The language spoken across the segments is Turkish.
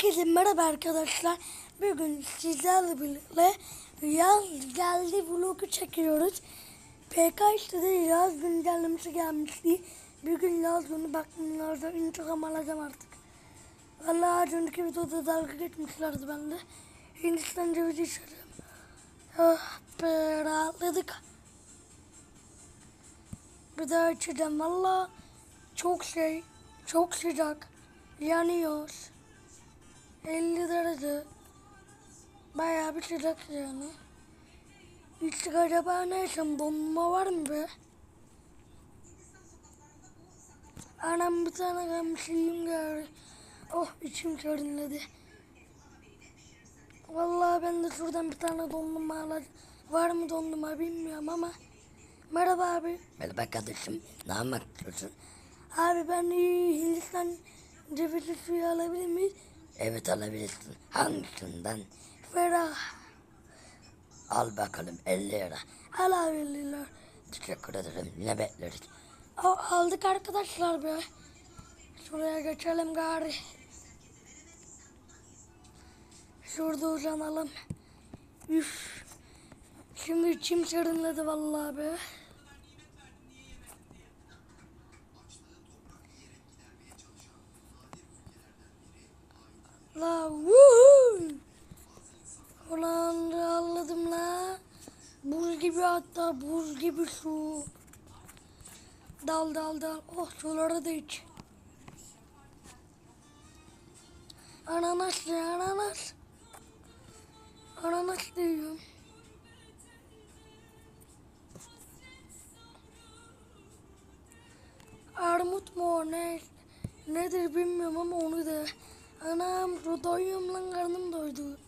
Herkese merhaba arkadaşlar. Bugün sizlerle birlikte yaz geldi vlogu çekiyoruz. PK işte de yaz güncellemesi gelmişti. Bugün yaz günü baktımlarda intikam alacağım artık. Vallahi az önceki videoda dalga geçmişlerdi bende. Hindistan cevizi içerim. Oh be rahatladık. Bir daha içeceğim valla. Çok şey, çok sıcak. Yanıyor. 50 derece. Bayağı bir sıcak yani. Hiç acaba ne yaşam donma var mı be? Anam bir tane gamşıyım gari. Oh içim serinledi. Vallahi ben de şuradan bir tane dondurma alacağım. Var mı dondurma bilmiyorum ama. Merhaba abi. Merhaba kardeşim. Ne yapmak istiyorsun? Abi ben Hindistan cevizi suyu alabilir miyiz? Evet alabilirsin. Hangisinden? Ferah. Al bakalım 50 lira. Al abi elliler. Teşekkür ederim. Yine bekleriz. Al- Aldık arkadaşlar be. Şuraya geçelim gari. Şurada uzanalım. Üf. Şimdi içim serinledi vallahi be. La vuuu. Ulan anladım la. Buz gibi hatta buz gibi su. Dal dal dal. Oh suları da iç. Ananas ya ananas. Ananas diyorum. Armut mu ne? Nedir bilmiyorum ama onu da. Anam doyuyorum lan karnım doydu.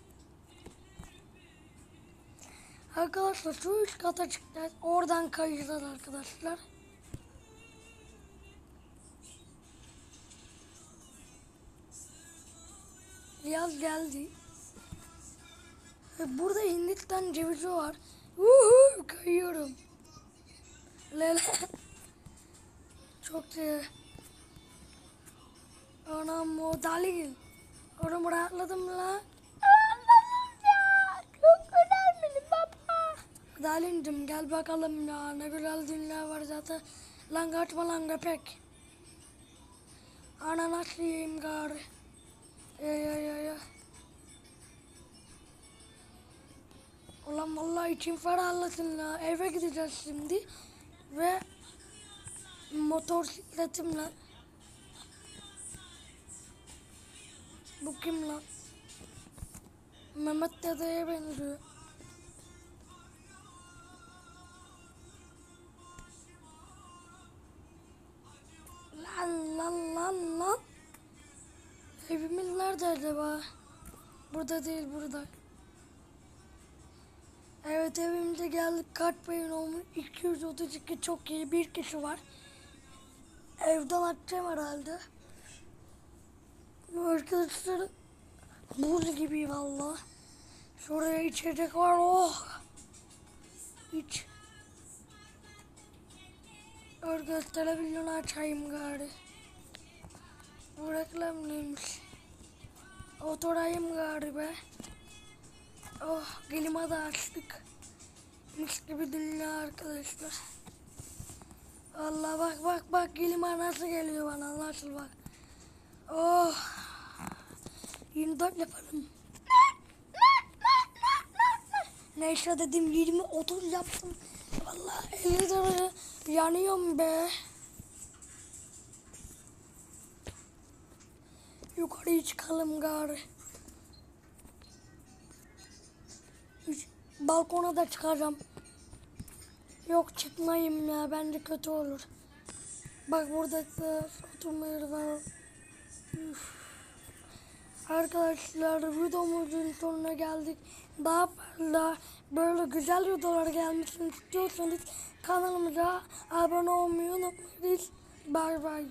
Arkadaşlar şu üst kata çıkacağız. Oradan kayacağız arkadaşlar. Yaz geldi. Burada Hindistan cevizi var. Uhu, kayıyorum. Lele. Çok iyi. Anam o dalil. Oğlum rahatladım la. Dalin'cim gel bakalım ya ne güzel dünya var zaten. Lan kaçma lan köpek. Ananas yiyeyim gari. Ya ya ya ya. Ulan vallahi içim ferahlasın la. Eve gideceğiz şimdi. Ve motosikletimle. Bu kim lan? Mehmet dedeye benziyor. Lan lan lan lan. Evimiz nerede acaba? Burada değil burada. Evet evimize geldik. Kart payın olmuş. 232 çok iyi. Bir kişi var. Evden atacağım herhalde. Arkadaşlar buz gibi valla. Şuraya içecek var. Oh. İç. Arkadaş televizyonu açayım gari. Bu reklam neymiş? Oturayım gari be. Oh klima da açtık. Mis gibi dünya arkadaşlar. Allah bak bak bak klima nasıl geliyor bana nasıl bak. Oh. 24 yapalım. Neyse dedim 20 30 yaptım. Vallahi 50 derece yanıyorum be. Yukarıya çıkalım gari. Balkona da çıkacağım. Yok çıkmayayım ya bence kötü olur. Bak burada da oturma yeri var. Arkadaşlar videomuzun sonuna geldik. Daha fazla böyle güzel videolar gelmesini istiyorsanız kanalımıza abone olmayı unutmayın. Bay bay.